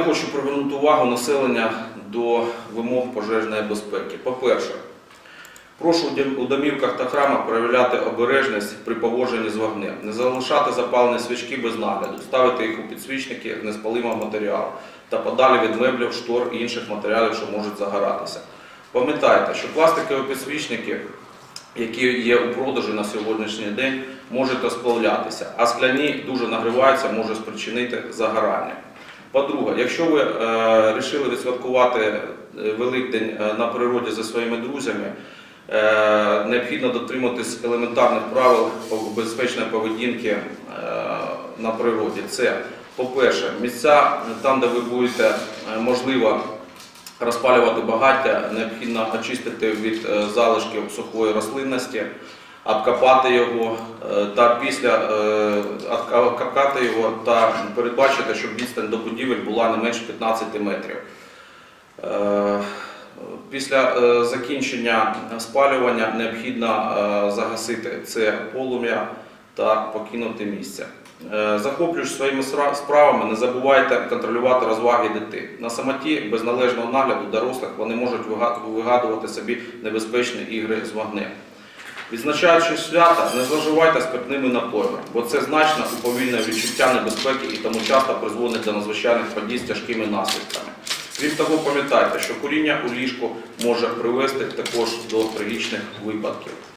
Я хочу привернути увагу населення до вимог пожежної безпеки. По-перше, прошу у домівках та храмах проявляти обережність при поводженні з вогнем, не залишати запалені свічки без нагляду, ставити їх у підсвічники неспалимого матеріалу та подалі від меблів, штор і інших матеріалів, що можуть загоратися. Пам'ятайте, що пластикові підсвічники, які є у продажу на сьогоднішній день, можуть розплавлятися, а скляні дуже нагріваються, може спричинити загорання. По-друге, якщо ви вирішили відсвяткувати е, Великдень е, на природі зі своїми друзями, е, необхідно дотримуватись елементарних правил безпечної поведінки е, на природі. Це, по-перше, місця там, де ви будете е, можливо розпалювати багаття, необхідно очистити від е, залишків сухої рослинності, обкопати його е, та після е, обкопати його та передбачити, щоб відстань до будівель була не менше 15 метрів. Е, Після закінчення спалювання необхідно загасити це полум'я та покинути місце. Захоплюючись своїми справами, не забувайте контролювати розваги дітей. На самоті без належного нагляду дорослих вони можуть вигадувати собі небезпечні ігри з вогнем. Відзначаючи свята, не зловживайте спиртними напоями, бо це значно уповільнює відчуття небезпеки і тому часто призводить до надзвичайних подій з тяжкими наслідками. Крім того, пам'ятайте, що куріння у ліжку може привести також до трагічних випадків.